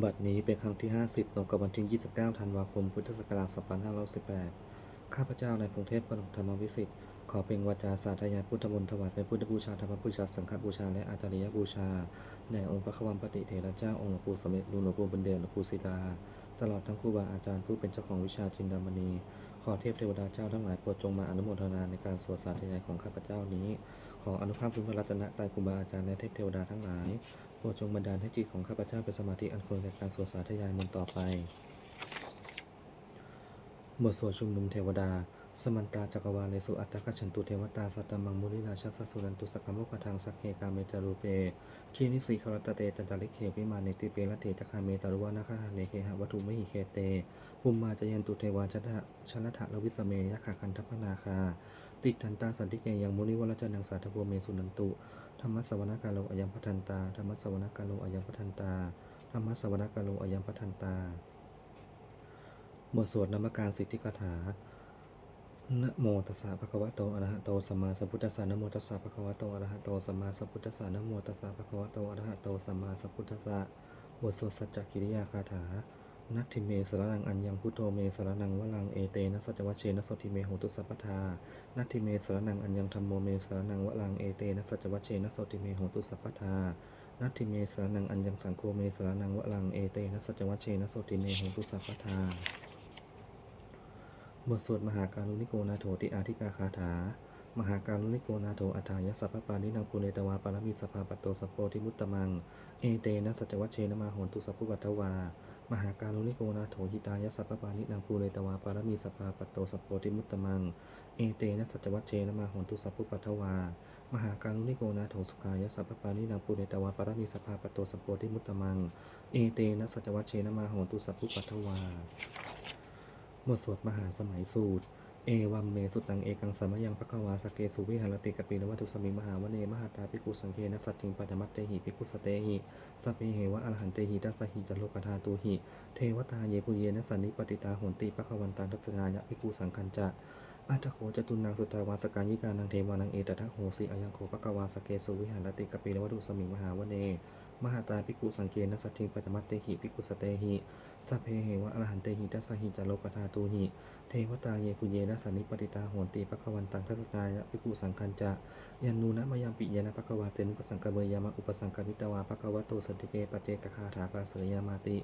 บัดนี้เป็นครั้งที่ 50 ตรงกับวันที่ 29 ธันวาคม พุทธศักราช 2518 ข้าพเจ้าในายพงเทพกนกธรรมวิสิทธิ์ ขอเป็นวาจาสาธยายพุทธมนต์ถวายเป็นพุทธบูชาธรรมบูชา สังฆบูชา และอาตริยบูชาแด่องค์พระคัมปฏิเถระเจ้าองค์หลวงปู่สมเด็จหลวงปู่บุญเดชหลวงปู่ศิลา ตลอดทั้งครูบาอาจารย์ผู้เป็นเจ้าของวิชาจินดามณี ขอเทพเทวดาเจ้าทั้งหลายโปรดจงมาอนุโมทนาในการสวดสาธยายของข้าพเจ้านี้ ขออนุภาพคุณพระรัตนตรัยครูบาอาจารย์และเทพเทวดาทั้งหลายโปรดจงบันดาลให้จิตของข้าพเจ้าเป็นสมาธิอันควรแก่การสวดสาธยายมนต์ต่อไปบทสวดชุมนุมเทวดา สมันตาจักรวาเลสุอัตตคัจฉันตุเทวตาสัตตมังมุนิราชสัสสุรันตุสกกมุขทางสักเคกาเมจารูเปคีนิสีคารตเตจันตาลิเควิมาเนติเปละเทจคาเมตารุวานาคาเนเคหะวัตุมหิเคเตภูมมาจยันตุเทวาชนะชนะทะลวิสเมยะขะคันทัพนาคา ติทันตาสันติเกยังมุนิวรจนังสาธโวเมสุนันตุธรรมสวนาการโลอยัมพัทันตาธรรมสวนาการโลอยัมพัทันตาธรรมสวนาการโลอยัมพัทันตา บทสวดนามการสิทธิคาถานะโมตัสสะภะคะวะโตอะระหะโตสัมมาสัมพุทธัสสะนะโมตัสสะภะคะวะโตอะระหะโตสัมมาสัมพุทธัสสะนะโมตัสสะภะคะวะโตอะระหะโตสัมมาสัมพุทธัสสะบทสวดสัจจกิริยาคาถา นัตถิเมสรนังอัญญังพุทโธเมสรนังวลังเอเตนะสัจวัชเชนะสติเมโหตุสัพพทานัตถิเมสรนังอัญญังธรรมโมเมสรนังวลังเอเตนะสัจวัชเชนะสติเมโหตุสัพพทานัตถิเมสรนังอัญญังสังโฆเมสรนังวลังเอเตนะสัจวัชเชนะสติเมโหตุสัพพทาบทสวดมหาการุณิโกนาโถติอาธิกาคาถามหาการุณิโกนาโถอัฏฐายสัพพปานินังปุเรตวาปารมีสภาปัตโตสัพโพธิมุตตมัง เอเตนะสัจวัชเชนะมาโหนตุสัพพุปัตวา มหาการุณิโกนาโถหิตายสัพพปานินังภูเรตวาปารมีสภาปัตโตสัพโพธิมุตตมัง เอเตนะสัจวัชเชนะมาหนตุสัพพุปัตถวา มหาการุณิโกนาโถสุขายสัพพปานินังภูเรตวาปารมีสภาปัตโตสัพโพธิมุตตมัง เอเตนะสัจวัชเชนะมาหนตุสัพพุปัตถวา บทสวดมหาสมัยสูตร เอวัมเมสุตังเอกังสัมมยังภควาสเกสุวิหารติกปินวัตุสมิมหาวเนมหาตาภิกุสังเคนะสัตถิงปัจมัตเตหิภิกุสเตหิสัพเพเหวะอรหันเตหิทัสหิจโลกธาตูหิเทวตาเยปุเยนะสันนิปติตาโหนติภควันตังทัศนายะภิกุสังคัญจะอัตโขจตุนังสุตาวาสการยิการนังเทวานังเอตทะโหสิอายังโขภควาสเกสุวิหารติกปินวัตุสมิมหาวเน มหาตาภิกขุสังเคนะสัตถิงปัจมัตเตหิภิกขุสเตหิสัพเพเหวะอรหันเตหิทัสหิจโลกธาตูหิเทวตาเยปุเยนะสันนิปติตาโหนติปะควันตังทัศนายะภิกขุสังคัญจะยันนูนะมยังปิยนะปะควาเตนุปสังกเมยามะอุปสังกามิตวาปะควะโตสันติเกปเจกคาถาปาเสยามาติ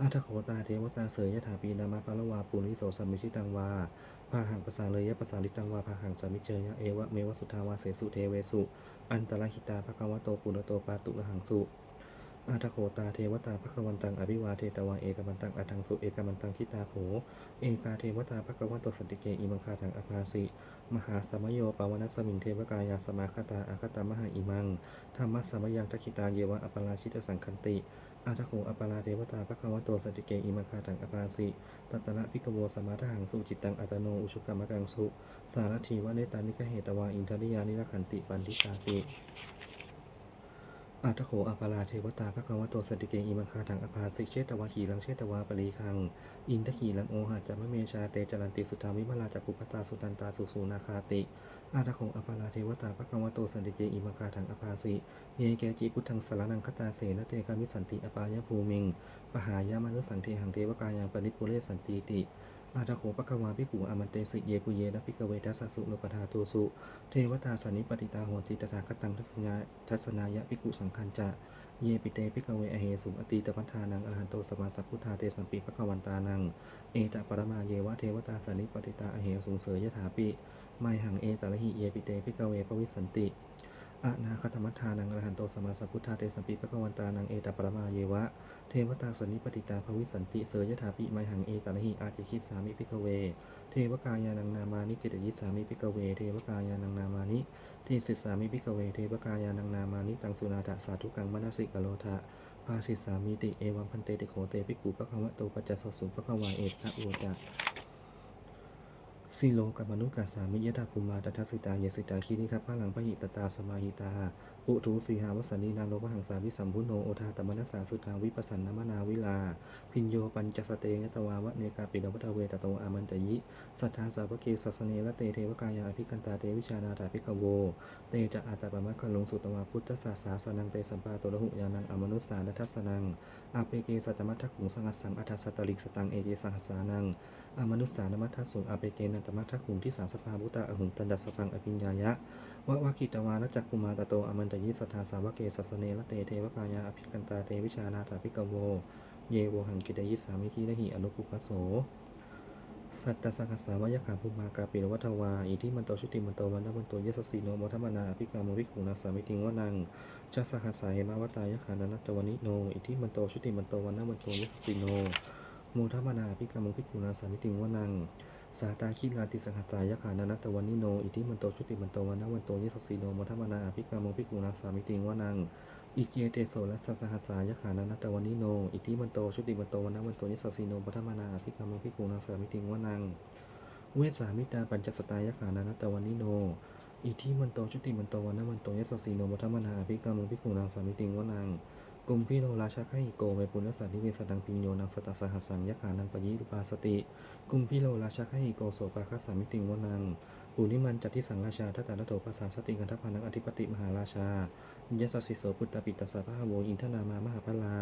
อัตโขตาเทวตาเสยยถาปีนามาปะละวาปุริโสสัมมิชิตังวา พาหังภาษาเลยยะภาษาลิตังวาพาหังสามิเจยะเอวะเมวะสุทาวาเสสุเทเวสุ อันตรหิตาภะควะโตปุณโตปาตุระหังสุอาทโขตาเทวตาภควันตังอภิวาเทตวาเอกมันตังอัทังสุเอกมันตังทิตาโข เอกาเทวตาภควันโตสันติเกอิมังคาทังอภาสิ มหาสมโยปาวนัสมิงเทวกายาสมาคตาอาคตามหาอิมังธรรมัสมยังตคิตาเยวะอปราชิตสังคันติ อาทโขอปราเทวตาพระควันโตสติเกอิมังคาตังอปาสิตัตนะพิกโวสมาทหังสุจิตตังอัตโนอุชุกรรมกังสุ สารถีวะเนตานิกเหตวาอินทริยานิรขันติปันทิตาติ อาทโขอาปาราเทวตาภควโตสติเกอิมังคาทังอภาสิเชตวาขีลังเชตวาปรีคัง อินทขีลังโอหะจัมเมชาเตจรันติสุทาวิมาลาจักุปตาสุตันตาสุสูนาคาติอาทโขอาปาราเทวตาภควโตสติเกอิมังคาทังอภาสิเยเกจิพุทธังสารนังคตาเสนเตกามิสันติอปายภูมิง ปหายามนุสันเทหังเทวกายังปนิปุเรสันติติ อาทโขปะคะวาภิขุอามันเตสิเยปุเยนะภิกเวทัสสสุโลกธาตูสุ เทวตาสันนิปติตาโหติตถาคตังทัศนายทัศนายะภิกุสังคัญจะ เยปิเตภิกเวอเหสุอตีตพัทานังอรหันโตสมาสัพพุทธาเตสัมปีภควันตานัง เอตปรมาเยวะเทวตาสันนิปติตาอเหสุงเสยยถาปิไมหังเอตระหิเยปิเตภิกเวปวิสันติ อานาคตมัทธานังอรหันโตสมมาสัพพุทธาเตสัมปีภควันตานังเอตปรมาเยวะ เทวตาสันนิปติตาภวิสันติเสยยถาปิไมหังเอตระหิอาจิคิสามิภิกเว เทวกายานังนามานิกิตยิสามิภิกเว เทวกายานังนามานิทีสิสามิภิกเว เทวกายานังนามานิตังสุนาถะสาธุกังมนสิกโลทะภาสิสามิติเอวัมพันเตติโขเตภิกขุปะคะวะโตปัจจสสุปะคะวาเอตะอุวจจะ สิโลกัมมนุกัสสามิยะตาภูมาตทัสสิตาเยสิตาคีนิคาพพะลังพหิตตาสมาหิตา ปุถุสีหาวสันนีนาโลมหังสาวิสัมพุโนโอทาตมนัสสาสุทาวิปัสสันนมนาวิลา พิญโยปัญจสเตงตวาวะเนกาปิดวัตเวตโตอามันตยิ สัทธาสาวกเกสัสเนละเตเทวกายาอภิกันตาเตวิชานาถาภิกโว เตจะอาตาปมะคะลงสุตวาพุทธศาสาสนังเตสัมปาโตระหุยานังอมนุสานัทสนังอาเปเกสัตมัทถขุงสังัสังอัฏสัตตลิกสตังเอเจสังหสานังอมนุสานมัทถสุงอาเปเกนันตมัทถขุงที่สาสภาบุตตะอหุงตันดัสสพังอภิญญายะ วะวะกิตวานะจักกุมาตโตอมันตยิสัทธาสาวเกสัสเนละเตเทวกายาอภิกันตาเตวิชานาถาภิกโว เยโวหังกิตยิสามิคิระหิอนุปุปปสโส สัตตสังคสาวายขาภูมากาปิรวัฏวา อิทิมันโตชุติมันโตวันนวันโตยสสีโนโมทัมนาอภิกามวิขุนาสามิติงวนังจัสสหัสสาเหมาวตายขานานัตตวนิโน อิทิมันโตชุติมันโตวันนวันโตยสสีโนโมทัมนาอภิกามวิขุนาสามิติงวนัง สาตาคิลาติสังหัสสายขานานัตตวนิโนอิทิมันโตชุติมันโตวันนวันโตยสสีโนโมทัมนาอภิกามวิขุนาสามิติงวนังอิเกเตโสและสัสหัสสายขานานัตตวนิโนอิทิมันโตชุติมันโตวันนวันโตยสสีโนโมทัมนาอภิกามวิขุนาสามิติงวนังเวสามิตาปัญจสตายขานานัตตวันนิโน อิทิมันโตชุติมันโตวันนมันโตยสสสีโนมัทมนาภิกามุภิกุนาสามิติงวนัง กุมพิโนราชาไคหิโกเมปุณสัตติเวสดังปิญโยนังสตัสสหัสังยขานังปยิรุปาสติกุมพิโนราชาไคหิโกโสปาคัสสามิติงวนังปุนิมันจัตติสังราชาทัตตาโตปัสสาสติกันทพานังอธิปติมหาราชายสสสิโสพุตตปิตตสะพะโวอินทนามามหาพลา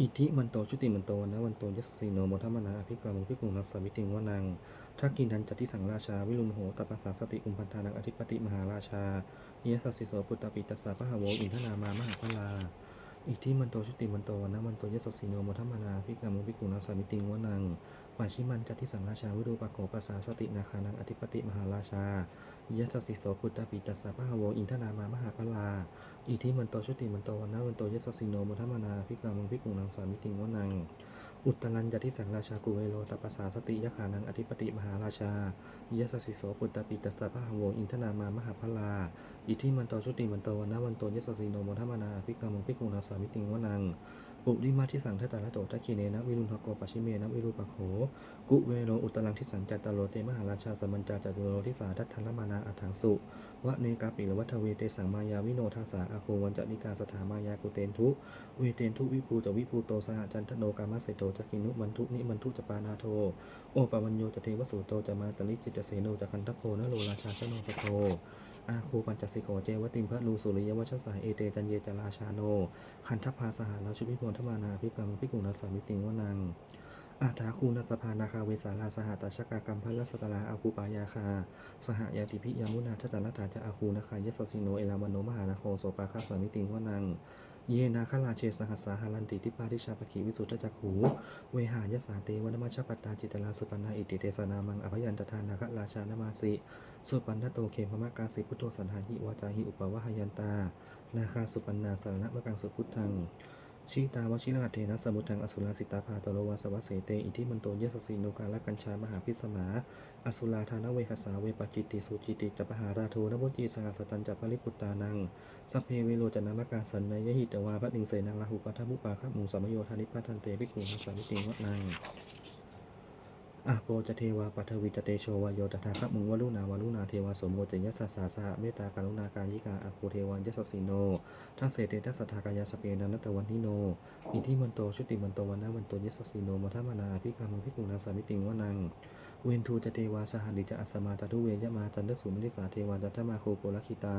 อิทธิมันโตชุติมันโตนะวันโตยสสสีโนโมทัมนาอภิกามุภิกขุนัสสมิติงวนังทักกินทันจัตติสังราชา วิรุณโหตปัสสาสติอุมพันธานังอธิปติมหาราชา ยสัสสิโสปุตตปิตัสสะพะหะโวอินทนามามหาพลา อิทธิมันโตชุติมันโตนะมันโตยสสสีโนโมทัมนาภิกามุภิกุนัสสามิติงวนังปัชิมันจัติสังราชาวิรูปโขปัสสาสตินาคานังอธิปติมหาราชาเยสัสสิโสปุตตปิตัสสะพะหะโวอินทนามามหาพลา อิทธิมันโตชุติมันโตนะวันโตยสสสีโนโมทัมนาภิกามุภิกุนัสสามิติงวนังอุตตรัญจทิสังราชากุเวโรตปัสสาสติยขานังอธิปติมหาราชายสสสิโสปุตตปิตัสสะพะหะโวอินทนามามหาพลา อิทิมันโตชุติมันโตวันนะวันโตยสสสีโนโมทัมนาภิกามุภิกขุนาสามิติงวนังปุริมาทิสังทัตตาลโตทัคคีเนนะวิรุณทโกปัชิเมนะวิรูปโขกุเวโรอุตตรังทิสังจัตตโลเตมหาราชาสมันจาจตุโรทิสาทัตทัลมานาอัฏฐังสุวะเนกาปิลวัฏเวเตสังมายาวิโนทัสสาอาโควันจนิกาสถามายากุเตนทุเวเตนทุวิภูจะวิภูโตสหจันทโนกามะเสโตจะกินุมันทุนิมันทุจปานาโทโอปปัญโยจเทวสุโตจะมาตลิจิตเสโนจะคันทโพนโลราชาชโนปโท อาคูปัญจสิโกเจวติมพระลูสุริยวัชสายเอเตจันเยจราชาโน คันทพาสหาราชุพิพลธมานาพิกังพิกุณสามิติงวนังอาถาคูนัสภานาคาเวสาลาสหตัชกากรรมพระสตลาอาคูปายาคา สหยาติพิยามุนาทัตตานาถาจะอาคูนาคายสสิโนเอลามโนมหานาโคโสปาคาสามิติงวนัง เยนาคลาเชสหัสสาหารันติทิปาทิชาปขีวิสุทธจักขูเวหายสาเตวนมชาปตาจิตลาสุปันนาอิติเตสนามังอภยันตทานาคราชานามาสิสุปันนโตเขมมะกาสิพุทโธสันหาหิวาจาหิอุปวะหยันตา นาคาสุปันนาสารณะมะกังสุพุทธัง ชีตาวชิราเทนะสมุทังอสุราสิตาภาตโลวาสวัสเสเตอิทิมันโตเยสสิโนกาลกัญชามหาพิสมา อสุราธานเวหสาเวปจิตติสุจิติจัปหาราทูนบุจีสหัสตันจัปริปุตตานังสพเพเวโรจนามกาสันนยหิตวาพระดิงเสนังลาหุปัทมุปาคมุสมโยธานิพัทันเตภิกขุหัสสามิติวะนัง อะโปจะเทวาปัทวิจเตโชวายโยตถาคมุงวลุนาวาลุนาเทวาสมโมจยัสสาสาสหเมตตาการุณากายิกาอาคูเทวันยัสสสิโนทัสเสเตทัสสทากายาสเปนันตวันทิโนอิทิมันโตชุติมันโตวันนะวันโตยัสสสิโนมัทมานาภิกามังภิกุนาสามิติงวนังเวนทูจะเทวาสหันดิจะอัสมาตทุเวยมาจันทสุมนิสาเทวาจัตถมาโคโปลคิตา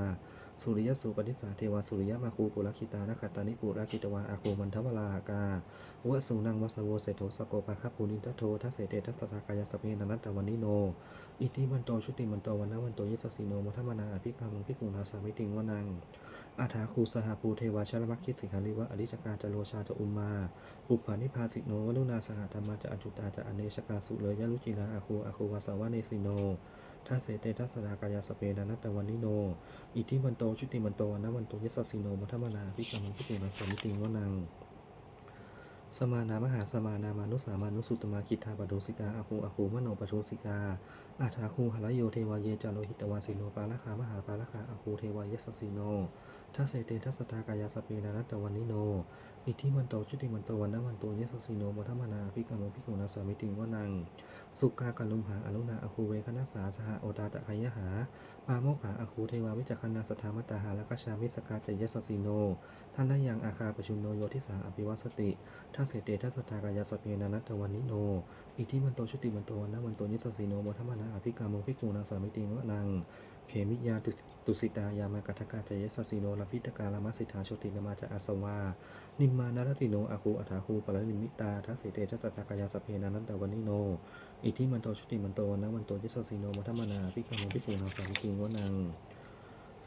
สุริยสุปนิสาเทวาสุริยมาคูปุรคิตานคตานิปุรคิตวาอาโคมันทวลาหากาวะสุนังวสโวเสโทสโกปะคัพปุนิทัตโททัสเสเตทัสทากายสเปนันตวันิโน อิทิมันโตชุติมันโตวันนวันโตยิสสสิโนมัทมนาอภิกามังภิกขุนาสามิติงวนังอาถาคูสหภูเทวาชลมัคคิสิกาลิวะอริจกาจโลชาจะอุมมาปุปานิพาสิโนวลุนาสหธรรมาจะอจุตาจะอเนชกาสุเลยยะลุจิลาอาคูอาคูวาสาวะเนสิโนทัเสเตทัสสดากายาสเปนันตวันนิโน อิทิมันโตชุติมันโตวันนะวันโตยสสิโนมัทมนาอภิกามังภิกขุนาสมิติวนัง สมานามหาสมานามานุสามานุสุตมาคิทาปโดสิกาอาคูอาคูมโนปโชสิกา อาถาคูหลโยเทวาเยจารโลหิตวาสิโนปาลคามหาปาลคาอาคูเทวายสสิโนทัสเสเตทัสสทากายาสเปนานัตตวันนิโน อิทธิมันโตชุติมันโตวันนะมันโตเยสสิโนมัทมนาภิกขโมภิกขุนาสามิติงวนัง สุกากัลลุมหาอนุนาอคูเวคณะสาสหโอตาตะไคยหาาโมขาอาคูเทวาวิจักขณาสัทธามตาหาและกชามิสกาจยสสิโน ท่านได้ยังอาคาปชุนโนโยทิสาอภิวัสติท่าเสเตทัสตากายาสเพนานัตวันนิโน อิทิมันโตชุติมันโตวันนมันโตเยสสิโนมัทมนาอภิกขโมภิกขุนาสามิติงวนัง เขมิยาตุตุสิตายามากัทกาจยสสิโนลพิตกาลามาสิทธาโชตินามาจะอาสวา นิมมานารติโนอาคูอัฐาคูปะละนิมิตาทัสเสเตทัสตากายาสเพนานันตวันนิโน อิทธิมันโตชุติมันโตนะมันโตยิสสีโนมัทมนาพิกขโมพิปูนาสาวิกิงวนัง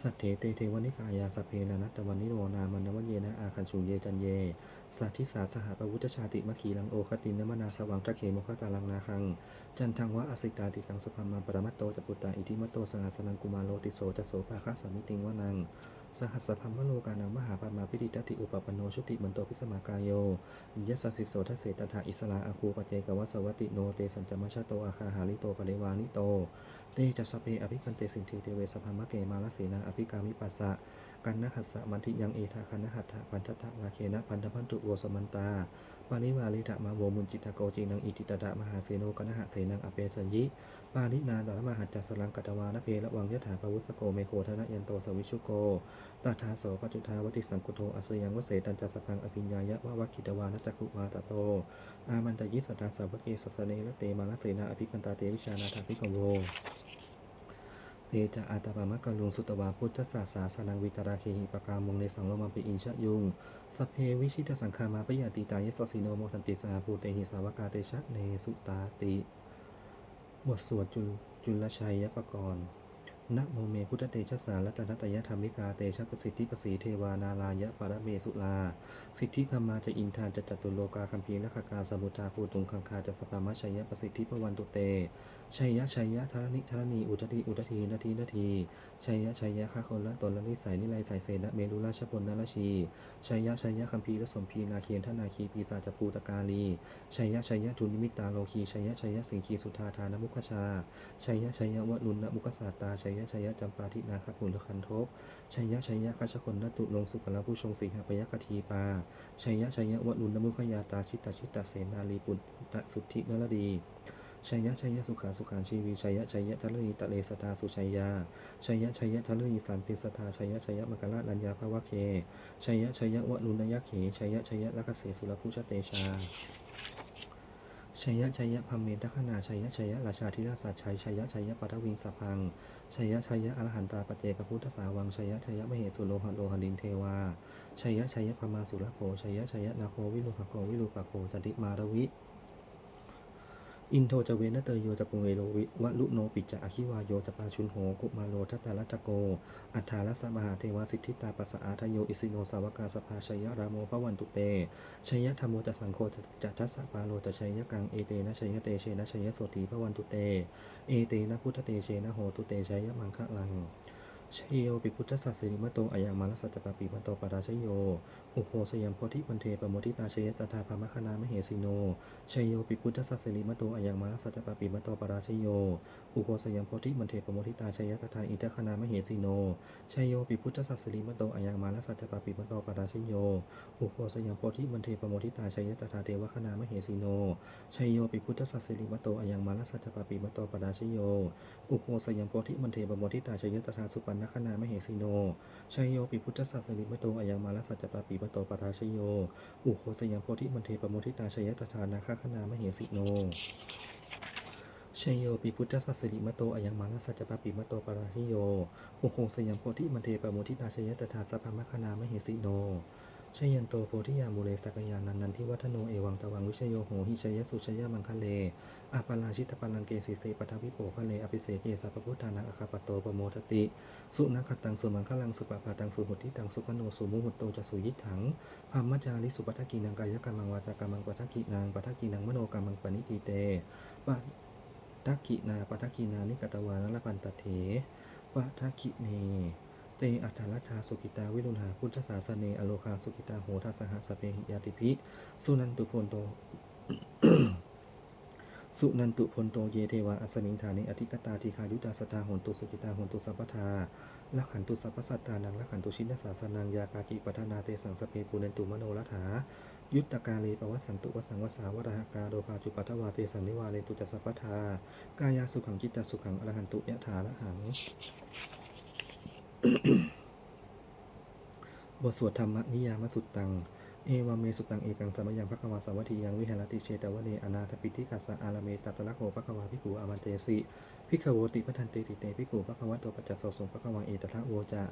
สัตเถเตเทวนิกายาสพเพนานัตวันนิโรนามันนวันเยนะอาคันชุเยจันเยสัตทิสาสหปวุตชาติมะขีลังโอคตินนมนาสวังตะเขมคตาลังนาคัง จันทังวะอสิตาติตังสุภามาปรมัตโตจปุตตาอิทิมัตโตสหัสนังกุมารโลติโสจโสปาคาสามิติงวนัง สหัสพัมมโลกานังมหาปามาพิธิตติอุปปโนชุติมันโตพิสมากายโยยัสสสิโสทัสเสตถาอิสลาอาคูปเจกวัสวัติโนเตสัญจมชาโตอาคาหาริโตปริวานิโต เตจัสเพอภิกันเตสินทีเทเวสภามะเกมาลเสนาอภิกามิปัสสะ กันนหัสสะมันทิยังเอทาคันนหัตถะพันทัตถะมาเคนะพันธพันตุโวสมันตาปานิวาลิทะมาโวมุนจิตตโกจีนังอิติตตะมหาเสโนกนหะเสนังอเปสัญญิปานินาตระมหัจจสลังกัตวานเพระวังยะถาปวุสโกเมโคธนะยันโตสวิชุโกตถาโสปจุทาวติสังกุโทอสยังวเสตันจัสพังอภิญญายะวะวะคิตวานะจักุวาตโต อามันตยิสตาสาวเกสสเนละเตมาลเสนาอภิกันตาเตวิชานาถาภิกโว เตจะอาตาปามะกะลุงสุตวาพุทธศาสาสนังวิตราเคหิปกามงในสังโลมาปิอินชะยุงสเพวิชิตสังคามาปยาติตายสสิโนโมทันติสาภูเตหิสาวกาเตชะเนสุตาติบทสวดจุลจุลชัยยปกรณ์นะโมเมพุทธเตชะสารัตนตยธรรมิกาเตชะประสิทธิประสีเทวานาลายะปรเมสุลา สิทธิพมาจะอินทานจะจัตุโลกาคัมพีละขกาสมุทาภูตุงคังคาจะสปามะชัยยะประสิทธิพวันตุเต ชัยยะชัยยะธรณิธรณีอุทธีอุทธีนาทีนาทีชัยยะชัยยะข้าคนละตนละนิสัยนิไลสายเสนะเมรุราชพลนราชีชัยยะชัยยะคัมภีรสมพีนาเคียนทนาคีปีศาจปูตกาลีชัยยะชัยยะทุนิมิตาโลคีชัยยะชัยยะสิงคีสุธาทานมุขชาชัยยะชัยยะวะลุนนมุขสาตาชัยยะชัยยะจำปาทินาคปุลคันทบชัยยะชัยยะคัชคนนตุลงสุกลผู้ชงสีหปยกทีปาชัยยะชัยยะวะลุนนมุขยาตาชิตตชิตตเสนาลีปุตตสุทธินรดี ชัยยะชัยยะสุขาสุขานชีวีชัยยะชัยยะทะลีตะเลสตาสุชัยยาชัยยะชัยยะทะลีสันติสตาชัยยะชัยยะมกราลัญญาภาวะเคชัยยะชัยยะวะลุนยะเขชัยยะชัยยะลักเสสุรพุชเตชาชัยยะชัยยะพมเมทัคขณาชัยยะชัยยะราชาธิราชสัจชัยชัยยะชัยยะปัทวิงสพังชัยยะชัยยะอรหันตาปเจกพุทธสาวังชัยยะชัยยะมเหสุโลหะโลหะลินเทวาชัยยะชัยยะพมาสุรโภชัยยะชัยยะนาโควิรุภโกวิรุปโคจติมารวิ อินโทจเวนเตโยจะปุเวโลวิวะลุโนปิจะอคิวาโยจะปาชุนโหกุมาโลทัตตาลัตโก อัฏฐาลสมหาเทวาสิทธิตาปัสสะอาทโยอิสิโนสาวกาสภาชยะรามโมพระวันตุเตชยะธรรมโมจะสังโฆจะจะทัสสะปาโลจะชยะกังเอเตนะชยะเตเชนะชยะโสตีพระวันตุเต เอเตนะพุทธเตเชนะโหตุเตชยยะมังคะลัง ชยโยปิพุทธสัสสิริมโตอายังมาลสัจจปปิมโตปราชยโย อุโภสยามโพธิปันเทปโมทิตาชยตถาภามคณามเหสิโนชยโยปิพุทธสัสสิริมโตอายังมาลสัจจปปิมโตปราชยโย อุโภสยามโพธิปันเทปโมทิตาชยตถาอิทคณามเหสิโนชยโยปิพุทธสัสสิริมโตอายังมาลสัจจปปิมโตปราชยโย อุโภสยามโพธิปันเทปโมทิตาชยตถาเทวคณามเหสิโนชยโยปิพุทธสัสสิริมโตอายังมาลสัจจปปิมโตปราชยโย อุโคสยังโพธิมันเทปโมทิตาชยตถาสุปันนคณามเหสิโนชัยโยปิพุทธศาสนิมโตอายังมาลสัจจปปิมโตปราชโย อุโคสยังโพธิมันเทปโมทิตาชยตทานาคคณามเหสิโนชัยโยปิพุทธสัสสิริมโตอายังมาลสัจจปปิมโตปราชโย อุโคสยังโพธิมันเทปโมทิตาชยตถาสัพพมคณามเหสิโน ชยันโตโพธิยามูเลสักยานันนันทิวัฒโนเอวังตวังวิชโยโหหิชยสุชยมังคะเลอาปาราชิตปาลังเกสีเสปทวิโปคะเลอภิเสเกสัพพุทธานังอคาปโตปโมทติ สุนักขตังสุมังคลังสุปปาตังสุหุติตังสุขโนสุมุหุตโตจะสุยิถังพามจาริสุปัทกินังกายกรรมังวาจากรรมังปัทกินังปัทกินังมโนกรรมังปณิติเตปะทักกินาปัทกินานิกตวานละพันตเถปะทักกิเน เตอัฏฐลัทธาสุกิตาวิรุณหาพุทธศาสเนอโลคาสุกิตาโหทัสสหสเปหิยาติภิสุนันตุพนโตสุนันตุพลโตเยเทวาอัสมิงฐานิอธิกตาทีคายุตาสตาโหนตุสุกิตาโหนตุสัพพทาละขันตุสัพพสัตตานังละขันตุชินสาสนังยากาจิปัทนาเตสังสเพปุเนนตุมโนรัฐายุตตกาเลปวัสสันตุวสังวสาวรหกาโดคาจุปัทวาเตสันนิวาเลตุจัสสพพทากายาสุขังจิตตสุขังอรหันตุยะถาละหัง บทสวดธรรมนิยามสุตตัง เอวาเมสุตังเอกังสมยังภควาสาวัตถียังวิหารติเชตวเนอนาถปิติกัสสะอาลเมตัตตะละโกภควาภิกขุอามันเตสิภิกขโวติพัทันเตติเตภิกขุภควะโตปัจจสสงภควาเอตทะโวจะ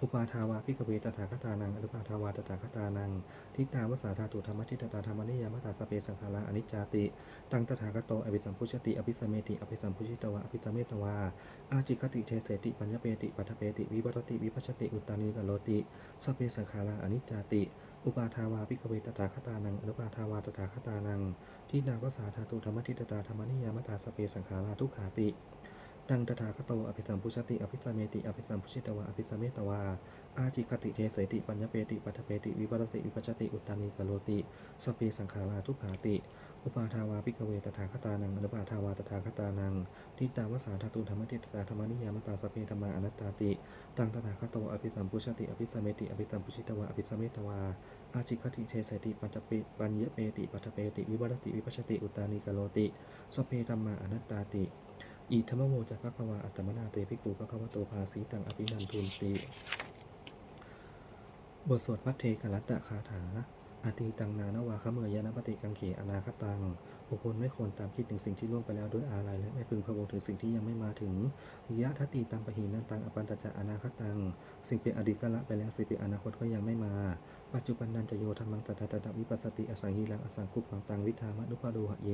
อุปาทาวาภิกขเวตถาคตานังอนุปาทาวาตถาคตานังทิตาวสาธาตุธรรมทิตตาธรรมนิยามตาสเปสังขาราอนิจจาติ ตังตถาคโตอภิสัมพุชติอภิสมเมติอภิสัมพุชิตวะอภิสมเมตวาอาจิคติเทเสติปัญญเปติปัทเปติวิวัตติวิปัชติอุตตานิกโลติสเปสังขาราอนิจจาติ อุปาทาวาพิกเวตตาคตานังอนุปาทาวาตถาคตานัง ที่นาวสาธาตุธรรมทิตตาธรรมนิยามตาสเปสังขาราทุกขาติ ตังตถาคโตอภิสัมพุชติอภิสัมเมติอภิสัมพุชิตวะอภิสัมเมตวาอาจิคติเทเสติปัญญเปติปัทเปติวิวัตติวิปัชชติอุตตานิกโลติสเปสังขาราทุกขาติ อุปาทาวาภิกเวตถาคตานังอนุปาทาวาตถาคตานังทิตาวสาธาตุธรรมทิตตาธรรมนิยามตาสเพธรรมาอนัตตาติตังตถาคโตอภิสัมพุชติอภิสัมเมติอภิสัมพุชิตวะอภิสัมเมตวาอาจิคติเทเสติปัจจเปปัญญเปติปัทเปติวิวัตติวิปัชชติอุตตานิกโลติสเพธรรมาอนัตตาติ อิธรรมโมจักภควาอัตมนาเตภิกขุภควโตภาสีตังอภินันทุนติบทสวดพัทเทกรัตตะคาถาอาตีตังนานาวาคเมยยนปฏิกังเขอนาคตังบุคคลไม่ควรตามคิดถึงสิ่งที่ล่วงไปแล้วด้วยอาลัยและไม่พึงพะวงถึงสิ่งที่ยังไม่มาถึงยะทัติตังปะหีนันตังอปันตจะอนาคตัง สิ่งเป็นอดีตก็ละไปแล้วสิ่งเป็นอนาคตก็ยังไม่มา ปัจจุบันนันจะโยธรรมังตัตตะตะวิปัสสติอสังหิรังอสังคุปังตังวิธามนุปาดูหะเย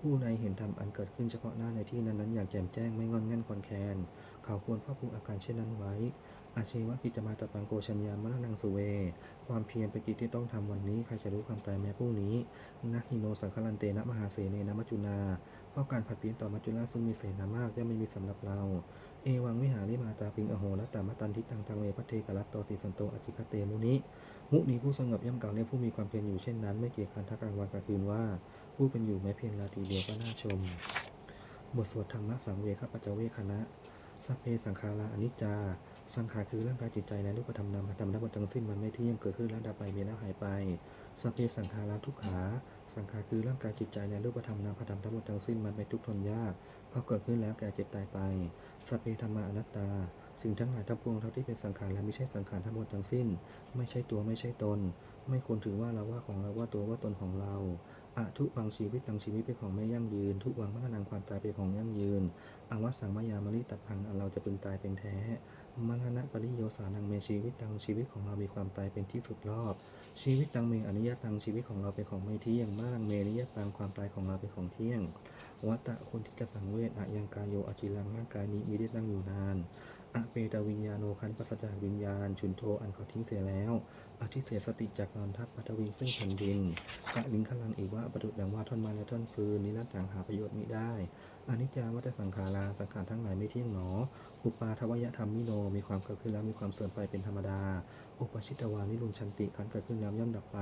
ผู้ใดเห็นธรรมอันเกิดขึ้นเฉพาะหน้าในที่นั้นๆ อย่างแจ่มแจ้งไม่งอนแง่นคอนแคนเขาควรเฝ้าคุมอาการเช่นนั้นไว้ อาชีวะกิจมาตปังโกชัญญามรณังสุเว ความเพียรเป็นกิจที่ต้องทำวันนี้ ใครจะรู้ความตายแม้พรุ่งนี้นักฮิโนสังคลันเตนะมหาเสเนนะมัจจุนา เพราะการผัดเปลี่ยนต่อมัจจุราซึ่งมีเสนามากย่อมไม่มีสำหรับเรา เอวังวิหาริมาตาปิงอโหและตามตันทิตังตังเวพัเทกรัตโตติสันโตอจิคเตมุนิ มุนีผู้สงบย่อมกล่าวเรียกผู้มีความเพียรอยู่เช่นนั้น ไม่เกี่ยงกันทักกลางวันกลางคืนว่า ผู้เป็นอยู่แม้เพียงราตรีเดียวก็น่าชม บทสวดธรรมะสังเวคปัจจเวคณะสัพเพสังขาราอนิจจา สังขารคือร่างกายจิตใจและรูปธรรมนามธรรมทั้งหมดทั้งสิ้นมันไม่เที่ยงเกิดขึ้นแล้วดับไปมีแล้วหายไป สัพเพสังขาราทุกขา สังขารคือร่างกายจิตใจและรูปธรรมนามธรรมทั้งหมดทั้งสิ้นมันไม่ทุกทนยากเพราะเกิดขึ้นแล้วแก่เจ็บตายไป สัพเพธรรมาอนัตตา สิ่งทั้งหลายทั้งปวงเท่าที่เป็นสังขารและไม่ใช่สังขารทั้งหมดทั้งสิ้น ไม่ใช่ตัวไม่ใช่ตน ไม่ควรถือว่าเราว่าของเราว่าตัวว่าตนของเรา อะทุวังชีวิตตังชีวิตเป็นของไม่ยั่งยืน ทุวังมรณังความตายเป็นของยั่งยืนอวสังมายามริตพังเราจะพึงตายเป็นแท้มรณะปริโยสานังเมชีวิตตังชีวิตของเรามีความตายเป็นที่สุดรอบ ชีวิตตังเมอนิยตังชีวิตของเราเป็นของไม่เที่ยงมรณังเมนิยตังความตายของเราเป็นของเที่ยงวัตตะคนที่จะสังเวชอะยังกายโยอจิลังร่างกายนี้มีได้ตั้งอยู่นาน อะเปตวิญญาโนคันปัสจากวิญญาณฉุนโทอันเขาทิ้งเสียแล้วอธิเสสติจากนอนทัพปัทวิงซึ่งแผ่นดินจะลิงขลังอีกว่าประดุดดังว่าท่อนไม้และท่อนฟืนนี้นั่นต่างหาประโยชน์มิได้ อนิจจาวัฏสังขาราสังขารทั้งหลายไม่เที่ยงหนอ อุปาทวยธรรมมิโน มีความเกิดขึ้นแล้วมีความเสื่อมไปเป็นธรรมดา อุปชิตวานิรุงชันติขันเกิดขึ้นแล้วย่อมดับไป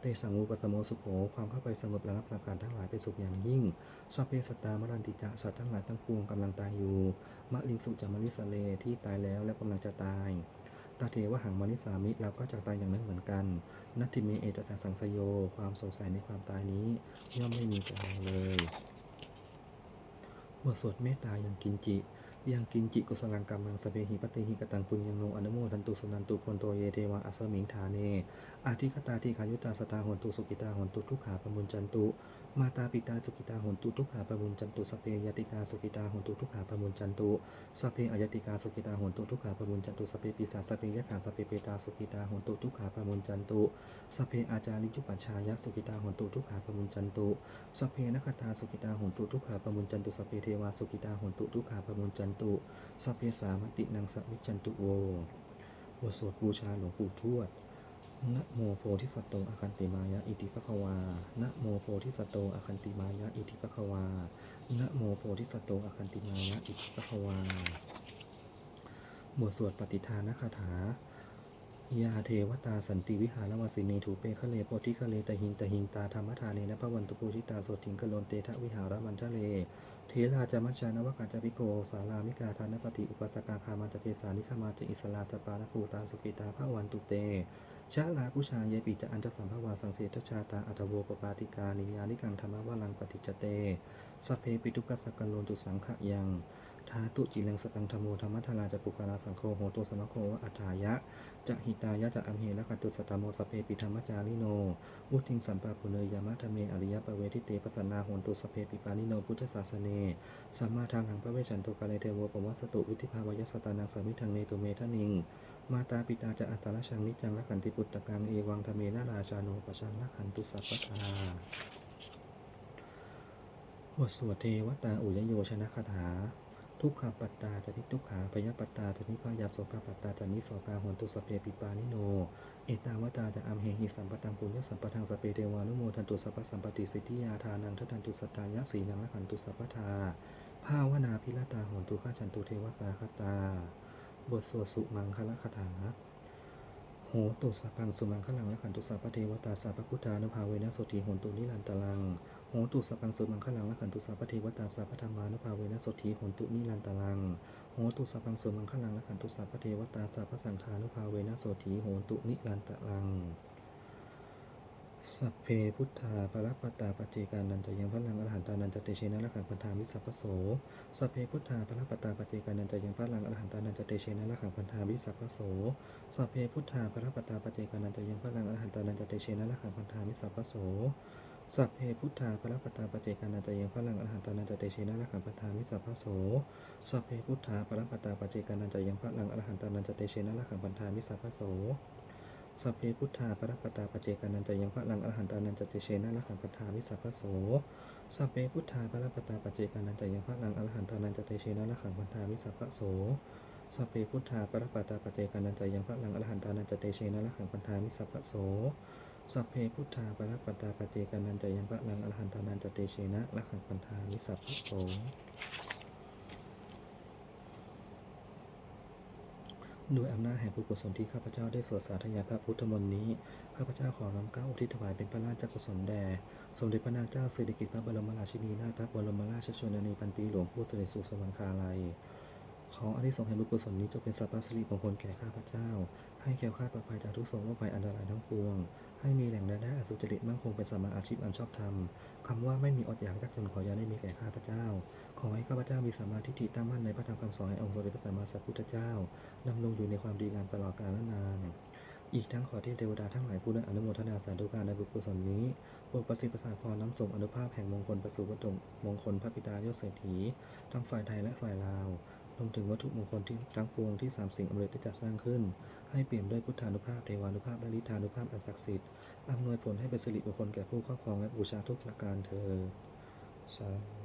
เตสังมุปสโมสุโข ความเข้าไปสงบระงับสังขารทั้งหลายเป็นสุขอย่างยิ่ง สัพเพสัตตามรันติจะสัตว์ทั้งหลายทั้งปวงกำลังตายอยู่ มะลิงสุจามลิสเลที่ตายแล้วและกำลังจะตายตาเทวหังมนิสามิเราก็จะตายอย่างนั้นเหมือนกัน นัตติเมเอตตาสังสโย ความสงสัยในความตายนี้ ย่อมไม่มีแก่เราเลย บทสวดเมตตายังกินจิยังกินจิกุสลังกรรมังสเปหิปติหิกตังปุญญังโนอนุโมทันตุสุนันตุพลโตเยเทวะอัสมิงฐาเนอาทิกตาทิขายุตาสตาหนตุสุกิตาหนตุทุกขาปมุญจันตุ มาตาปิตาสุกิตาหนตุทุกขาปมุญจันตุสเพยติกาสุกิตาหนตุทุกขาปมุญจันตุสเพอยติกาสุกิตาหนตุทุกขาปมุญจันตุสเพปิสาสเพยะขาสเพเปตาสุกิตาหนตุทุกขาปมุญจันตุสเพอาจาริจุปัชชายะสุกิตาหนตุทุกขาปมุญจันตุสเพนักตาสุกิตาหนตุทุกขาปมุญจันตุสเพเทวาสุกิตาหนตุทุกขาปมุญจันตุสเพสามตินังสวิจจันตุโวบทสวดบูชาหลวงปู่ทวด นะโมโพธิสัตโตอาคันติมายะอิติปะคะวานะโมโพธิสัตโตอาคันติมายะอิติปะคะวานะโมโพธิสัตโตอาคันติมายะอิติปะคะวาบทสวดปฏิทานคาถายาเทวตาสันติวิหารวสินีถูเปคะเลโพธิคะเลตหิงตหิงตาธรรมทานเนนะพระวันตุปูชิตาโสติงกะโลนเตทะวิหารมันทะเล เทลาจามัชชานวกาจาปิโก สารามิกาทานปฏิอุปสกาคามาจเจสานิคามาจอิสลาสปานภูตาสุกิตาพระวันตุเต ชาลาผู้ชายเยปิจะอันตสัมภวาสังเสทชาตาอัตโวปปาติกานิยานิกังธรรมวลังปฏิจเตสเพปิตุกัสสกโลนตุสังขะยังทาตุจิเลงสตังธโมธรรมทาราจะปุกาลาสังโฆโหตุสมะโควะอัฏฐายะจะหิตายะจะอัมเหละกัตตุสตตโมสเพปิธรรมจาริโนวุติงสัมปะปุเนยามะธรรมเมอริยปเวทิเตปสันนาโหตุสเพปิปานิโนพุทธศาสเนสัมมาทางหังพระเวชันตุกาเลเทโวปวัสตุวิธิภาวยสตานังสามิทังเนตุเมทนิง มาตาปิตาจะอัตตาลชังนิจังละขันติปุตตะกังเอวังธเมนาราชาโนปชังละขันตุสัพพทาบทสวดเทวตาอุยโยชนะคาถา ทุกขปัตตาจะนิทุกขาพยปัตตาจะนิพายาโสกปัตตาจะนิโสกาหนตุสเพปิปานิโน เอตาวตาจะอัมเหหิสัมปตังปุญญสัมปทังสเพเทวานุโมทันตุสัพพสัมปติสิทธิยาทานังทัตันตุสตายะสีนังละขันตุสัพพทาภาวนาพิรตาหนตุข้าชันตุเทวตาคตา บทสวดสุมังคละคาถาโหตุสัพพังสุมังคลังและขันตุสัพพเทวตาสัพพพุทธานุภาเวนะโสติโหนตุนิรันตลังโหตุสัพพังสุมังคลังและขันตุสัพพเทวตาสัพพธรรมานุภาเวนะโสติโหนตุนิรันตลังโหตุสัพพังสุมังคลังและขันตุสัพพเทวตาสัพพสังฆานุภาเวนะโสติโหนตุนิรันตลัง สัพเพพุทธาปรปตาปเจกานันจะยังพระลังอรหันตานันจะเตเชนะละขังพันธามิสัพพโสสัพเพพุทธาปรปตาปเจกานันจะยังพระลังอรหันตานันจะเตเชนะละขังพันธามิสัพพโสสัพเพพุทธาปรปตาปเจกานันจะยังพระลังอรหันตานันจะเตเชนะละขังพันธามิสัพพโสสัพเพพุทธาปรปตาปเจกานันจะยังพระลังอรหันตานันจะเตเชนะละขังพันธามิสัพพโสสัพเพพุทธาปรปตาปเจกานันจะยังพระลังอรหันตานันจะเตเชนะละขังพันธามิสัพพโส สัพเพพุทธาปรปตาปเจกานันจะยังพระลังอรหันตานันจะเตเชนะละขังพันธามิสัพพโสสัพเพพุทธาปรปตาปเจกานันจะยังพระลังอรหันตานันจะเตเชนะละขังพันธามิสัพพโสสัพเพพุทธาปรปตาปเจกานันจะยังพระลังอรหันตานันจะเตเชนะละขังพันธามิสัพพโสสัพเพพุทธาปรปตาปเจกานันจะยังพระลังอรหันตานันจะเตเชนะละขังพันธามิสัพพโส ด้วยอำนาจแห่งบุญกุศลที่ข้าพเจ้าได้สวดสาธยายพระพุทธมนต์นี้ ข้าพเจ้าขอน้อมเกล้าอุทิศถวายเป็นพระราชกุศลแด่ สมเด็จพระนางเจ้าสิริกิติ์พระบรมราชินีนาถพระบรมราชชนนีพันปีหลวงผู้เสด็จสู่สวรรคาลัย ขออานิสงส์แห่งบุญกุศลนี้จงเป็นสัพพสิริมงคลแก่ข้าพเจ้า ให้แคล้วคลาปลอดภัยจากทุกโศกโรคภัยอันตรายทั้งปวง ให้มีแหล่งรายได้อสุจริตมั่นคงเป็นสมมาอาชีพอันชอบธรรมคำว่าไม่มีอดอยากยากจนขออย่าได้มีแก่ข้าพเจ้า ขอให้ข้าพเจ้ามีสมาทิฏฐิตั้งมั่นในพระธรรมคำสอนแห่งองค์สมเด็จพระสัมมาสัมพุทธเจ้าดำรงอยู่ในความดีงามตลอดกาลนานอีกทั้งขอเทพเทวดาทั้งหลายผู้ได้อนุโมทนาสาธุการในบุญกุศลนี้โปรดประสิทธิ์ประสาทพรน้ำส่งอนุภาพแห่งมงคลประสูติวัตถุมงคลพระปิตายศเศรษฐีทั้งฝ่ายไทยและฝ่ายลาว วมถึงวัตถุมงคลที่ทั้งปวงที่สามสิ่งอำนวยได้จัดสร้างขึ้น ให้เปี่ยมด้วยพุทธานุภาพเทวานุภาพและลิธานุภาพอันศักดิ์สิทธิ์อำนวยผลให้เป็นสิริมงคลแก่ผู้ครอบครองและบูชาทุกประการเธอสาธุ